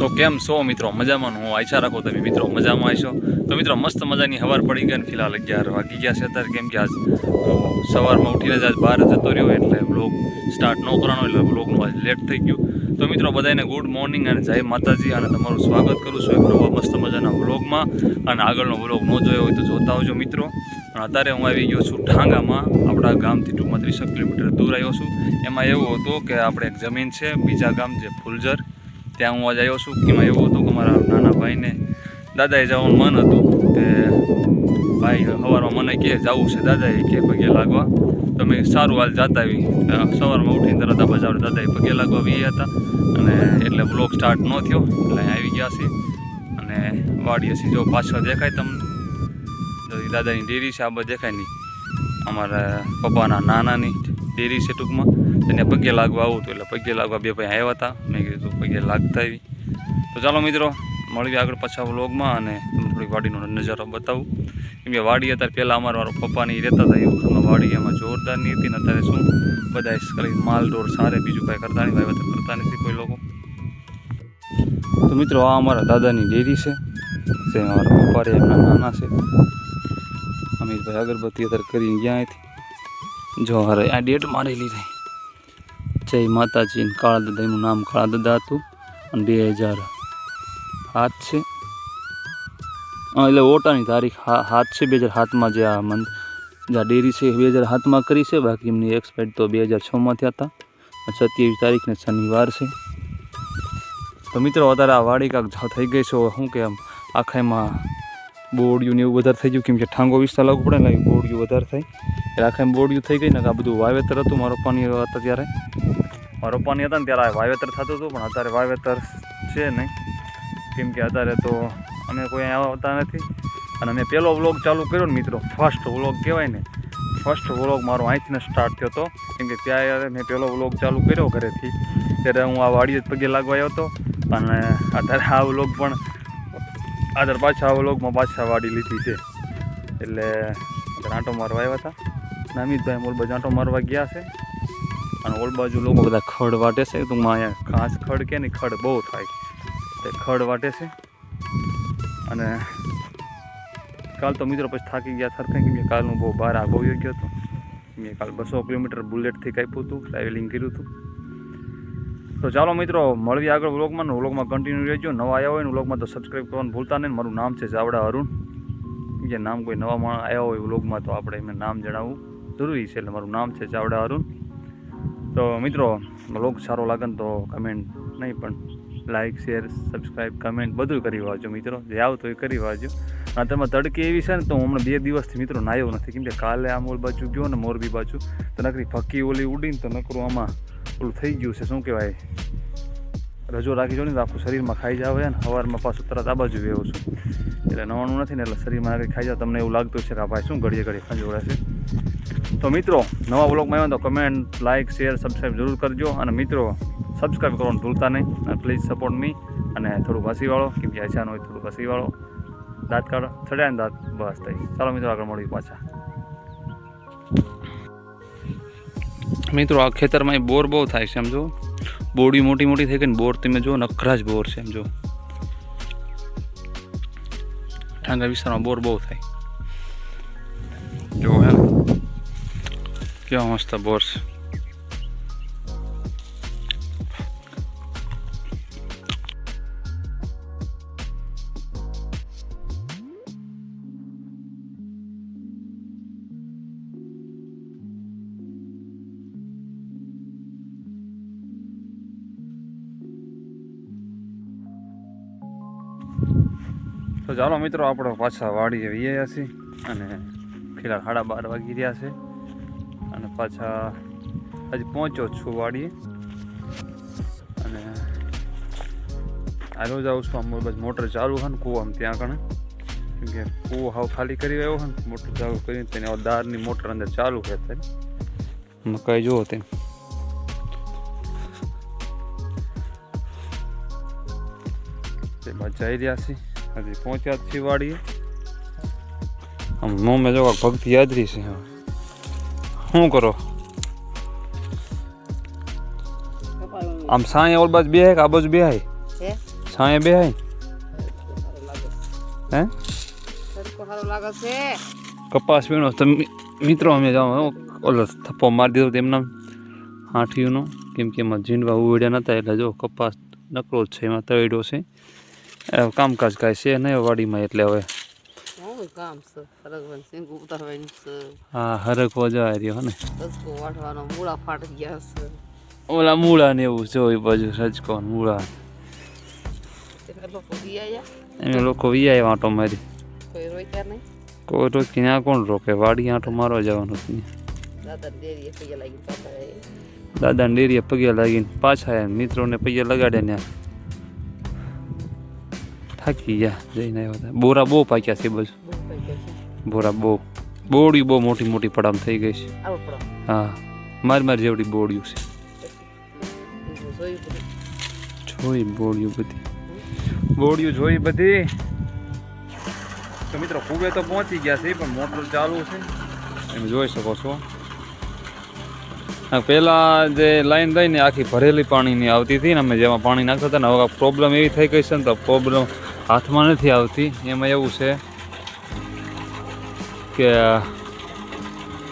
તો કેમ છો મિત્રો? મજામાં હું આશા રાખો તમે મિત્રો. મજામાં આવીશો તો મિત્રો, મસ્ત મજાની હવાર પડી ગઈ અને ફિલહાલ અગિયાર વાગી ગયા છે અત્યારે. કેમ કે આજ સવારમાં ઉઠીને જ આજ બહાર જતો રહ્યો એટલે બ્લોગ સ્ટાર્ટ ન કરવાનો, એટલે બ્લોગનું આજ લેટ થઈ ગયું. તો મિત્રો બધાને ગુડ મોર્નિંગ અને જય માતાજી અને તમારું સ્વાગત કરું છું એક નવા મસ્ત મજાના વ્લોગમાં અને આગળનો વ્લોગ ન જોયો હોય તો જોતા આવજો મિત્રો. અને અત્યારે હું આવી ગયો છું ઠાંગામાં આપણા ગામથી ટૂંકમાં ત્રીસ કિલોમીટર દૂર આવ્યો છું. એમાં એવું હતું કે આપણે એક જમીન છે, બીજા ગામ જે ફુલઝર. ત્યાં હું આજે આવ્યો છું. કે એમાં એવું હતું કે મારા નાના ભાઈને દાદાએ જવાનું મન હતું કે ભાઈ, સવારમાં મને કે જવું છે દાદાએ કે પગે લાગવા. તો મેં સારું હાલ જતા આવી. સવારમાં ઉઠીને તરત આ બજાર દાદાએ પગે લાગવા બી હતા. અને એટલે બ્લોગ સ્ટાર્ટ ન થયો. એટલે આવી ગયા છે અને વાડીએ છીએ જો પાછળ દેખાય તમને. દાદાની ડેરી છે, આ બધું દેખાય નહીં. અમારા પપ્પાના નાનાની. ડેરી છે ટૂંકમાં. તેને પગે લાગવા આવું હતું એટલે પગે લાગવા બે ભાઈ આવ્યા હતા. મેં કીધું પગે લાગતા આવી. તો ચાલો મિત્રો મળવી આગળ પાછા વ્લોગમાં અને તમને થોડીક વાડીનો નજારો બતાવું. કેમ કે વાડી અત્યારે પહેલાં અમારા મારા પપ્પાની રહેતા હતા એ વખતમાં વાડી એમાં જોરદારની હતી ને અત્યારે શું? બધા ખાલી માલ ઢોર સારે, બીજું કાંઈ કરતા નહીં વાવેતર કરતા નથી કોઈ લોકો. તો મિત્રો, આ અમારા દાદાની ડેરી છે. જે અમારા પપ્પા રે એમના નાના છે. અમિતભાઈ અગરબત્તી અત્યારે કરીને ગયા અહીંથી. જો હારે આ ડેટ મારેલી રહી જય માતાજી કાળા દાદા એનું નામ કાળા દાદા હતું અને બે હજાર સાત છે. એટલે ઓટાની તારીખ હાથ છે બે હજાર સાતમાં જે આ મંદ, જે આ ડેરી છે બે હજાર સાતમાં કરી છે. બાકી એમની એક્સપાયર તો બે હજાર છમાં થયા હતા. સત્યાવીસ તારીખને શનિવાર છે. તો મિત્રો, અત્યારે આ વાડી કાંક થઈ ગઈ છે. શું કે આમ આખા એમાં બોડિયું ને એવું વધારે થઈ ગયું. કેમ કે ઠાંગો વિસ્તાર લાગુ પડે ને બોડિયું વધારે થાય. એટલે આખા એમ બોડિયું થઈ ગઈ ને આ બધું વાવેતર હતું. મારો પાણી હતા ત્યારે મારા પાણી હતા ને, ત્યારે વાવેતર થતું હતું, પણ અત્યારે વાવેતર છે નહીં. કેમ કે અત્યારે તો અમે કોઈ આવતા નથી. અને મેં પહેલો વ્લોગ ચાલુ કર્યો ને, મિત્રો. ફર્સ્ટ વ્લોગ કહેવાય ને. ફર્સ્ટ વ્લોગ મારો અહીંથી સ્ટાર્ટ થયો હતો. કેમ કે ત્યારે મેં પહેલો વ્લોગ ચાલુ કર્યો ઘરેથી. ત્યારે હું આ વાડીએ પગે લાગવા આવ્યો હતો. અને અત્યારે આ વ્લોગ પણ અત્યારે પાછા વ્લોગમાં પાછા વાડી લીધી છે. એટલે આંટો મારવા આવ્યા હતા. અને અમિતભાઈ ઓલબાજુ આંટો મારવા ગયા છે. અને ઓલ બાજુ લોકો બધા ખડ વાટે છે. ટૂંકમાં અહીંયા ઘાસ ખડ કે નહીં ખડ બહુ થાય. તે ખડ વાટે છે. અને કાલ તો મિત્રો પછી થાકી ગયા થરકાઈ કેમ કે કાલનું બહુ બહાર આગો ગયો હતો. મેં કાલ બસો કિલોમીટર બુલેટથી કાપ્યું હતું ટ્રાવેલિંગ કર્યું હતું. તો ચાલો મિત્રો મળવી આગળ વ્લોગમાં વ્લોગમાં કન્ટિન્યુ રહેજો. નવા આવ્યા હોય ને વ્લોગમાં તો સબસ્ક્રાઈબ કરવાનું ભૂલતા નહીં. મારું નામ છે ચાવડા અરુણ. જે નામ કોઈ નવા માણસ આવ્યા હોય વ્લોગમાં તો આપણે એમને નામ જણાવવું જરૂરી છે. એટલે મારું નામ છે ચાવડા અરુણ. તો મિત્રો, વ્લોગ સારો લાગે ને તો કમેન્ટ નહીં, પણ લાઇક શેર સબસ્ક્રાઈબ કમેન્ટ બધું કરી વાંચો મિત્રો. જે આવતો એ કરી વાંચો અને તેમાં તડકી એવી છે ને તો હું હમણાં બે દિવસથી મિત્રો નાયો નથી. કેમ કે કાલે આમ ઓલ બાજુ ગયો ને મોરબી બાજુ. તો નકરી ફક્કી ઓલી ઉડીને તો નકરું આમાં ઓલું થઈ ગયું છે. શું કહેવાય? રજો રાખી જો ને તો આખું શરીરમાં ખાઈ જાવ ને. સવારમાં પાછું તરત આ બાજુ વેવું છું. એટલે નવાનું નથી ને એટલે શરીરમાં આગળ ખાઈ જાવ. તમને એવું લાગતું છે કે ભાઈ શું ઘડીએ ઘડીએ ખંજોળે છે. તો મિત્રો, નવા બ્લોગમાં આવ્યો તો કમેન્ટ લાઇક શેર સબસ્ક્રાઈબ જરૂર કરજો. અને મિત્રો સબસ્ક્રાઈબ કરવાનું ભૂલતા નહીં. અને પ્લીઝ સપોર્ટ મી અને થોડું હસીવાળો, કેમ કે આશાનો હોય થોડું હસીવાળો. દાંત કાઢો. થડ્યા ને દાંત. બસ થઈ. ચાલો મિત્રો, આગળ મળીએ પાછા. મિત્રો, આ ખેતરમાં એ બોર બહુ થાય છે સમજો બોડી મોટી મોટી થઈ ગઈ ને બોર તમે જો નખરા જ બોર છે સમજો ઠાંગા વિસ્તારમાં બોર બહુ થાય. જો હે કેવા મસ્ત બોર છે. તો ચાલો મિત્રો, આપણે પાછા વાડીએ વીએ છીએ અને ફિલહાલ સાડા બાર વાગી રહ્યા છે. અને પાછા હજી પહોંચ્યો છું વાડીએ. અને આ રોજ જાઉં છું, આમ બધું મોટર ચાલુ હોય ને કૂવામાં ત્યાં કણે. કે કૂવો હાવ ખાલી કરી આવ્યો હોય ને મોટર ચાલુ કરીને તેને દારની મોટર અંદર ચાલુ છે અત્યારે. મકાઈ જુઓ તેમ. જઈ રહ્યા છીએ. હજી પહોંચ્યા જ છીએ વાડીએ આમ મોમે જો ભક્તિ યાદરી છે હવે શું કરો? આમ સાંય ઓલ બાજુ બેહાય કે આ બાજુ બેહાય? સાંય બેહાય? હે? કપાસ વીણો. તો મિત્રો અમે જાઓ ઓલો થપ્પો મારી દીધો તેમના હાંઠીઓનો. કેમ કે એમાં ઝીંડવા ઉવડ્યા નહોતા એટલે જો કપાસ નકરો છે એમાં તળ્યો છે. કામકાજ કાંઈ છે નહીં વાડીમાં એટલે હવે. કામ છે? સરગવાનું સિંગ ઉતારવાનું છે. હા હરકવો જવા રહ્યો ને. વાટવાનો મૂળા ફાટી ગયા છે. ઓલા મૂળા ને એવું જો બાજુ રજકો મૂળા. એમ લોકો વીઆઈ આંટો મારી. કોઈ રોક્યા નહીં? કોઈ રોકી ત્યાં કોણ રોકે? વાડી આંટો મારવા જવાનું હતું દાદા ડેરીએ પગે લાગીને પાછા મિત્રો મિત્રોને પગે લગાડ્યા ને થાકી ગયા જઈને આવ્યા હતા. બોરા બહુ પાક્યા છે બધું બોરા બહુ. બોડી બહુ મોટી મોટી પડામ થઈ ગઈ છે. હા. મારી મારી જેવડી બોડિયું છે. જોઈ બોડિયું બધી. બોડિયું જોઈ બધી. તો મિત્રો ખૂબે તો પહોંચી ગયા છે પણ મોટર ચાલુ છે. એમ જોઈ શકો છો. પહેલાં જે લાઈન થઈ ને આખી ભરેલી પાણીની આવતી હતી ને અમે જેમાં પાણી નાખતા હતા ને હવે પ્રોબ્લેમ એવી થઈ ગઈ છે ને તો પ્રોબ્લેમ હાથમાં નથી આવતી. એમાં એવું છે કે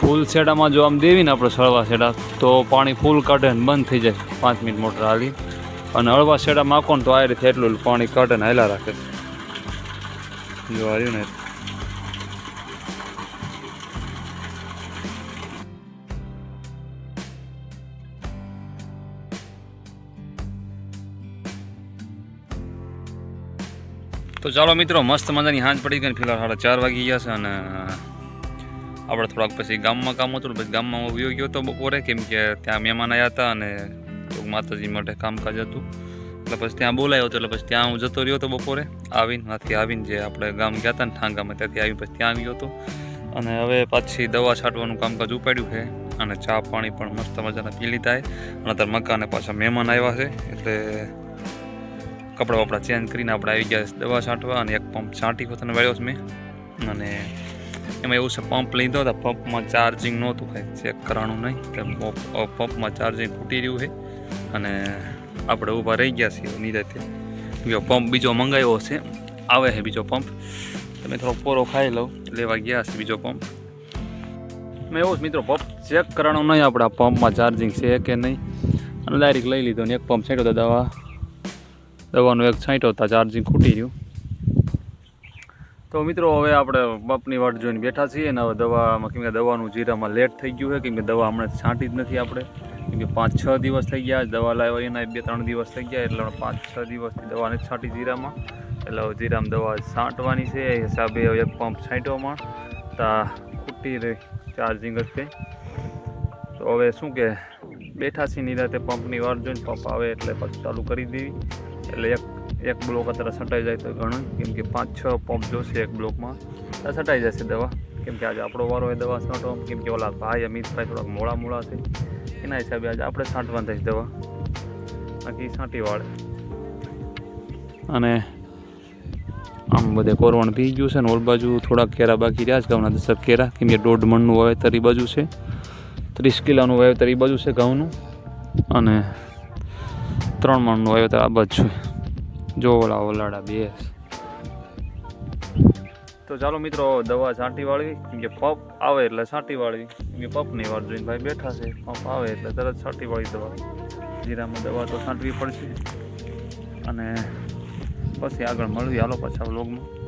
ફૂલ શેડામાં જો આમ દેવી ને આપણે સળવા શેડા તો પાણી ફૂલ કાઢે ને બંધ થઈ જાય. પાંચ મિનિટ મોટર હાલી. અને હળવા શેડામાં આખો ને તો આ રીતે એટલું પાણી કાઢે ને હાલા રાખે. જો આવ્યું ને. તો ચાલો મિત્રો, મસ્ત મજાની હાંજ પડી ગઈ ફિલહાલ સાડા ચાર વાગી ગયા છે અને આપણે થોડાક પછી ગામમાં કામ હતું, પછી ગામમાં હું વયો ગયો હતો બપોરે, કેમ કે ત્યાં મહેમાન આવ્યા હતા અને માતાજી માટે કામકાજ હતું. એટલે પછી ત્યાં બોલાયો હતો, એટલે પછી ત્યાં હું જતો રહ્યો હતો બપોરે. આવીને, ત્યાંથી આવીને જે આપણે ગામ ગયા હતા ને ઠાંગામાં, ત્યાંથી આવીને પછી ત્યાં આવ્યો હતો. અને હવે પાછી દવા છાંટવાનું કામકાજ ઉપાડ્યું છે અને ચા પાણી પણ મસ્ત મજાના પી લીધા છે. અને અત્યારે મકાને પાછા મહેમાન આવ્યા છે, એટલે કપડાં વપડા ચેન્જ કરીને આપણે આવી ગયા દવા છાંટવા અને એક પંપ છાંટી પોતાને વાળ્યો છે મેં. અને એમાં એવું છે પંપ લીધો હતો પંપમાં ચાર્જિંગ નહોતું કાંઈ ચેક કરવાનું નહીં. પંપ- પંપમાં ચાર્જિંગ ફૂટી રહ્યું છે. અને આપણે ઊભા રહી ગયા છીએ નિરાતે બીજો પંપ બીજો મંગાવ્યો છે, આવે છે બીજો પંપ તમે થોડો પોરો ખાઈ લઉં લેવા ગયા છે બીજો પંપ મેં એવું મિત્રો પંપ ચેક કરવાનું નહીં, આપણા પંપમાં ચાર્જિંગ છે કે નહીં. અને ડાયરેક્ટ લઈ લીધો ને એક પંપ છેડ્યો દવા દવાનું એક છાંટ્યો હતા ચાર્જિંગ ખૂટી રહ્યું તો મિત્રો, હવે આપણે પંપની વાટ જોઈને બેઠા છીએ અને હવે દવામાં, કેમ કે દવાનું જીરામાં લેટ થઈ ગયું છે, કેમ કે દવા હમણાં છાંટી જ નથી આપણે. કેમ કે પાંચ છ દિવસ થઈ ગયા દવા લાવ્યા એના બે ત્રણ દિવસ થઈ ગયા એટલે પાંચ છ દિવસથી દવા નથી છાંટી જીરામાં. એટલે હવે જીરામાં દવા છાંટવાની છે, એ હિસાબે હવે એક પંપ છાંટવામાં તા ખૂટી રહી, ચાર્જિંગ જ કંઈ તો હવે શું કે બેઠા છીએ નિરાતે પંપની વાર જોઈને પંપ આવે એટલે પછી ચાલુ કરી દેવી. એટલે એક એક બ્લોક અત્યારે છટાઈ જાય તો ઘણું, કેમ કે પાંચ, છ પંપ જોશે એક બ્લોકમાં. તો છટાઈ જશે દવા, કેમ કે આજે આપણો વારો હોય દવા છાંટો કેમ કે ઓલા ભાઈ, અમિતભાઈ થોડાક મોડા મોડા છે. એના હિસાબે આજે આપણે છાંટવાની થઈશ દવા. બાકી છાંટી વાળે. અને આમ બધે કોરવણ પી ગયું છે ને, ઓલ બાજુ થોડાક કેરા બાકી રહ્યા છે, ગામના દસક કેરા, કેમ કે દોઢ મણનું વાવેતર એ બાજુ છે. ત્રીસ કિલોનું વાવેતર એ બાજુ છે ઘઉંનું. અને ત્રણ મણનું વાવેતર આ બાજુ છે. જો ઓલા ઓલાડા બે તો ચાલો મિત્રો, દવા છાંટી વાળવી. કેમ કે પંપ આવે એટલે છાંટી વાળવી. કેમ કે પપની વાર જોઈને ભાઈ બેઠા છે. પંપ આવે એટલે તરત છાંટી વાળી દવા. જીરામાં દવા તો છાંટવી પડશે. અને પછી આગળ મળવી. હાલો પાછા વ્લોગમાં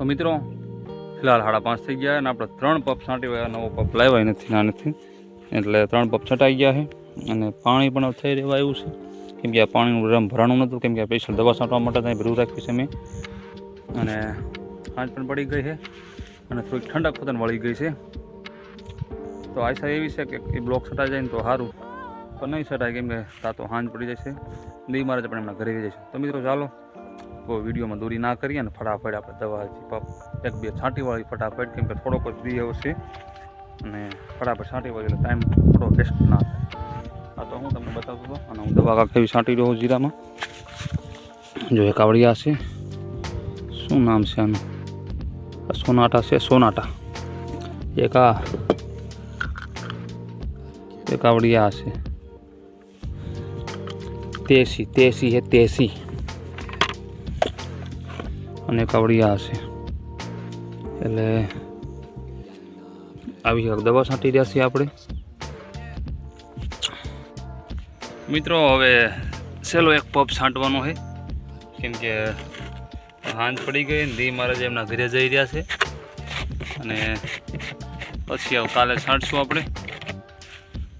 તો મિત્રો, ફિલહાલ સાડા પાંચ થઈ ગયા અને આપણે ત્રણ પપ છાંટી ગયા નવો પપ લાવ્યા નથી ના નથી. એટલે ત્રણ પપ છટાઈ ગયા છે અને પાણી પણ થઈ રહેવા એવું છે. કેમ કે આ પાણીનું રમ ભરાણું નહોતું, કેમ કે સ્પેશિયલ દવા છાંટવા માટે ત્યાં ભર્યું રાખ્યું છે મેં. અને સાંજ પણ પડી ગઈ છે અને થોડીક ઠંડક પોતાને વળી ગઈ છે. તો આશા એવી છે કે એ બ્લોક છટાઈ જાય ને તો સારું, પણ નહીં છટાય, કેમ કે તા તો સાંજ પડી જશે. દી મારે પણ એમના ઘરે જઈશું તો મિત્રો, ચાલો વિડીયોમાં દૂરી ના કરીએ ને ફટાફટ આપણે દવા એક બે છાંટીવાળી ફટાફટ, કેમ કે થોડોક જ દી આવશે અને ફટાફટ છાંટીવાળી, એટલે ટાઈમ થોડો વેસ્ટ ના થાય. આ તો હું તમને બતાવતો હતો, અને હું દવા કાંક એવી છાંટી રહ્યો જીરામાં. જો એક આવડિયા છે. શું નામ છે આનું? સોનાટા છે, સોનાટા. એક આ, એક આવડિયા છે. તેસી તેસી હે, તેસી. અને કવડિયા હશે. એટલે આવી દવા છાંટી રહ્યા છીએ આપણે. મિત્રો, હવે છેલ્લો એક પપ છાંટવાનો છે. કેમ કે હાંજ પડી ગઈ ને દી મહારાજ એમના ઘરે જઈ રહ્યા છે. અને પછી હવે કાલે છાંટશું આપણે.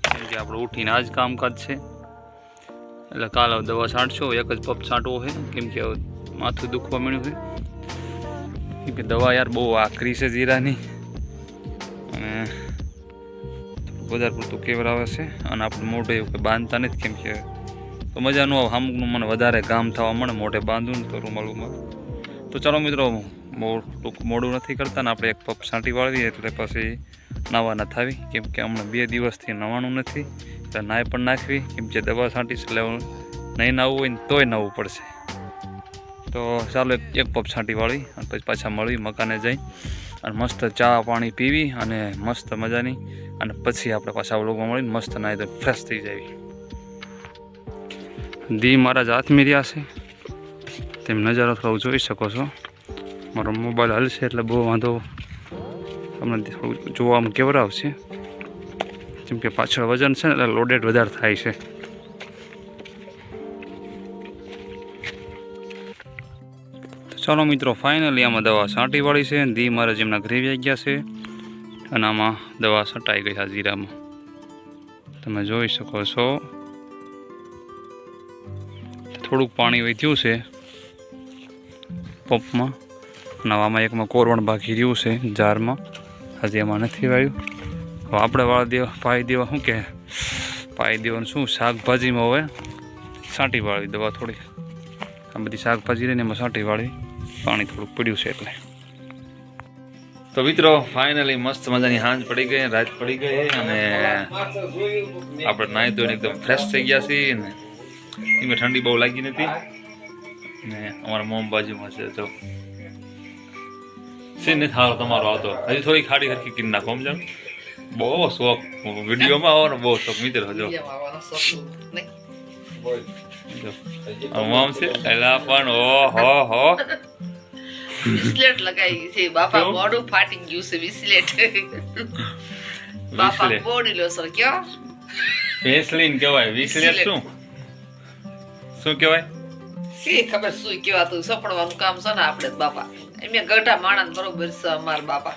કેમ કે આપણે ઉઠીને આ જ કામકાજ છે. એટલે કાલે દવા છાંટશો એક જ પપ છાંટવો છે. કેમ કે માથું દુખવા મળ્યું કેમ કે દવા યાર બહુ આકરી છે જીરાની. અને વધારે પૂરતું કેવરાવે છે. અને આપણે મોઢે એવું કંઈ બાંધતા નથી કેમ કે તો મજાનું આવે. અમુકનું મને વધારે કામ થવા મળે, મોઢે બાંધવું ને તો રૂમાલ તો ચાલો મિત્રો ટૂંક મોડું નથી કરતા ને આપણે એક પપ છાંટી વાળવી એટલે પછી નાવા ન થાવી. કેમ કે હમણાં બે દિવસથી નવાનું નથી. એટલે નાય પણ નાખવી. કેમ જે દવા છાંટીશ એટલે નહીં નાવું હોય ને તોય નાવું પડશે. તો ચાલો એક એક પપ છાંટી વાળી અને પછી પાછા મળી મકાને જઈ અને મસ્ત ચા પાણી પીવી અને મસ્ત મજાની. અને પછી આપણે પાછા વ્લોગમાં મળીને મસ્ત નાહી તો ફ્રેશ થઈ જાય દી મારા હાથમાં રહ્યા છે. તેમ નજારો થોડો જોઈ શકો છો. મારો મોબાઈલ હલશે એટલે બહુ વાંધો તમને જોવામાં કેવડાવશે કેમ કે પાછળ વજન છે ને એટલે લોડેડ વધારે થાય છે. ચાલો મિત્રો ફાઇનલી આમાં દવા છાંટી વાળી છે. ધી મારા જેમના ઘરે વ્યાઈ ગયા છે. અને આમાં દવા છટાઈ ગઈ છે જીરામાં. તમે જોઈ શકો છો. થોડુંક પાણી વધ્યું છે પંપમાં. નવામાં એકમાં કોરવણ બાકી રહ્યું છે જારમાં. હજી એમાં નથી વાળ્યું. હવે આપણે વાળ દેવા, પાઈ દેવા શું કે? પાઈ દેવાનું શું? શાકભાજીમાં હવે છાંટી વાળી દવા થોડી. આ બધી શાકભાજી રહીને એમાં છાંટી વાળી પાણી થોડુંક પડ્યું છે એટલે. તો મિત્રો ફાઇનલી મસ્ત મજાની હાંજ પડી ગઈ રાત પડી ગઈ અને આપણે નાહી ધોઈને એકદમ ફ્રેશ થઈ ગયા છીએ ને એમાં ઠંડી બહુ લાગી નથી. ને અમારા મોમ બાજુમાં છે તો સીન સારો તમારો આવતો. હજી થોડી ખાડી હરખી કરી નાખો સમજણ? બહુ શોખ. વિડીયોમાં આવવાનો બહુ શોખ મિત્ર હજો. આમ છે એલા પણ ઓહો હો. બિસ્લેટ લગાવી છે. બાપા? મોઢું ફાટી ગયું છે બિસ્લેટ બાપા બોડી લો સર કયો વેસલીન કહેવાય. વિસલેટ શું? શું કહેવાય? શી ખબર શું કહેવાતું? સપડવાનું કામ છે ને આપણે બાપા. એમ ગઢા માણસ બરોબર છે અમાર બાપા.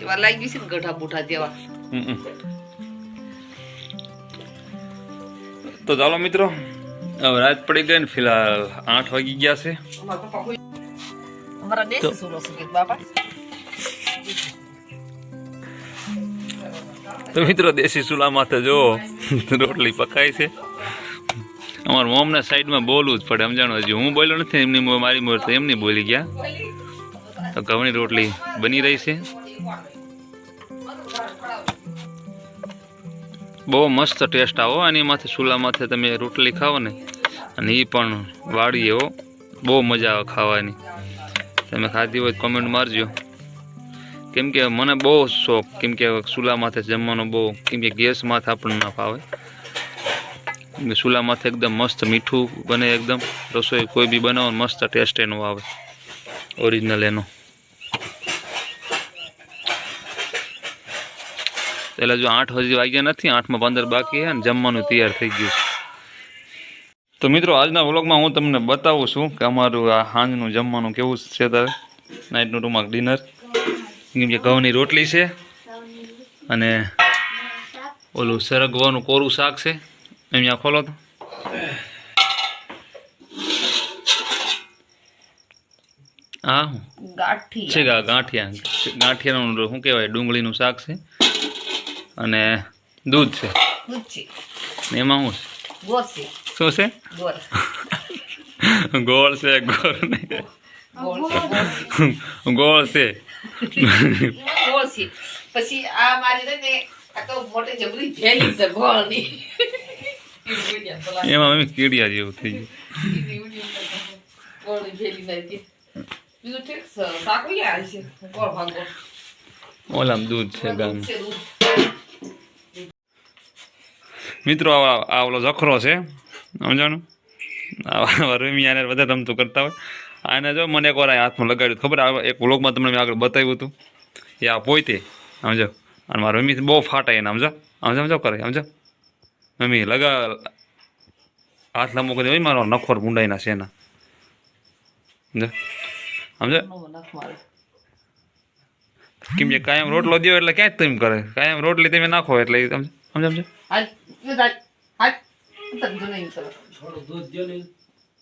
એવા લાગી છે ને ગઢા બુઢા જેવા. તો ચાલો મિત્રો હવે રાત પડી ગઈ ને ફિલહાલ આઠ વાગી ગયા છે. તો મિત્રો દેશી ચૂલા તો જો રોટલી પકાય છે અમારા મોમના સાઈડમાં બોલવું જ પડે સમજાણું હજી હું બોલ્યો નથી એમની મારી મોર તો એમની બોલી ગયા તો ઘઉંની રોટલી બની રહી છે બહુ મસ્ત ટેસ્ટ આવો અને એમાંથી માથે તમે રોટલી ખાઓ ને અને એ પણ વાળી એવો બહુ મજા આવે ખાવાની તમે ખાધી હોય કોમેન્ટ મારજો. કેમ કે મને બહુ શોખ, કેમ કે ચૂલા માથે જમવાનો બહુ, કેમ કે ગેસ માથે આપણને ના ફાવે. ચૂલા માથે એકદમ મસ્ત મીઠું બને એકદમ. રસોઈ કોઈ બી બનાવો મસ્ત ટેસ્ટ એનો આવે. ઓરિજિનલ એનો. એટલે જો આઠ હજી વાગ્યા નથી, આઠમાં પંદર બાકી છે ને જમવાનું તૈયાર થઈ ગયું છે. તો મિત્રો આજના વ્લોગમાં હું તમને બતાવું છું કે અમારું આ સાંજનું જમવાનું કેવું છે તારે? નાઇટનું રૂમાક ડિનર કેમ કે ઘઉંની રોટલી છે અને ઓલું સરગવાનું કોરું શાક છે. અહીંયા ખોલો તો. હા છે ગાંઠિયા? ગાંઠિયાનું શું કહેવાય? ડુંગળીનું શાક છે અને દૂધ છે. એમાં શું છે? શું છે? ગોળ. છે ગોળ નહીં. ગોળ છે, ગોળ. ગોળ છે. પછી આ મારી ને આ તો મોટી જબરી થેલી છે ગોળની એમાં મમ્મી કીડિયા જેવું થઈ ગયું. ઓલામ દૂધ છે ગામ. મિત્રો આ ઓલો જખરો છે. સમજાણું? આવા રમિયાને વધારે રમતું કરતા હોય. આને જો મને એક વાર હાથમાં લગાડ્યું ખબર આ એક વ્લોગમાં તમને મેં આગળ બતાવ્યું હતું? એ આ પોતે. સમજો? અને મારા મમ્મી બહુ ફાટાય એને, સમજો? સમજો સમજો કરે, સમજો? મમ્મી લગા હાથ લાંબો કરી મારો નખોર ગુંડાઈના છે એના. સમજો? સમજો. કેમ કે કાયમ રોટલો દો એટલે ક્યાંય તેમ કરે. કાયમ રોટલી તમે નાખો એટલે સમજો સમજો સમજો? હાલ, દૂધ હાલ, હાલ. તને જો નહીં કરે. થોડું દૂધ દ્યો ને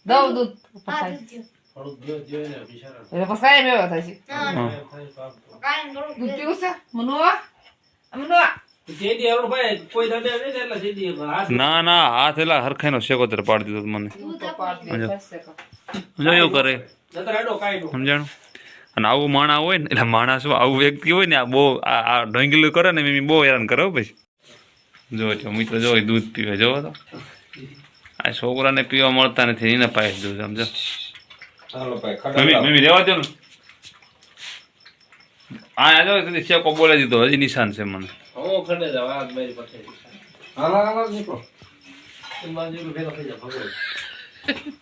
દઉં દૂધ હા. દૂધ દ્યો. થોડું દૂધ દ્યો ને બિચારા એટલે પસાય એમ એવા થાય છે ના, તો તો. દૂધ દૂધ. પીવું છે મનુઆ મનુઆ તે દી ને તે દી ના ના હાથ એલા હરખાઈનો શેકોતર પાડી દીધો મને દૂધ તો પાડ દે, કાં. સમજો એવું કરે નો સમજાણું અને આવું માણા હોય ને એટલે માણસ આવું વ્યક્તિ હોય ને આ બહુ આ ઢોંગીલું કરે ને મેં બહુ હેરાન કરે પછી જો મિત્ર જો દૂધ પીવે જોવો તો આ છોકરાને પીવા મળતા નથી એને પાય દઉં સમજો. હાલો ભાઈ મમ્મી મમ્મી રહેવા દો ને. હા આ જો કદી શેકો બોલે દીધો હજી નિશાન છે મને. હું ખંડે જાવ આ મારી પાસે હાલો હાલો નીકળો.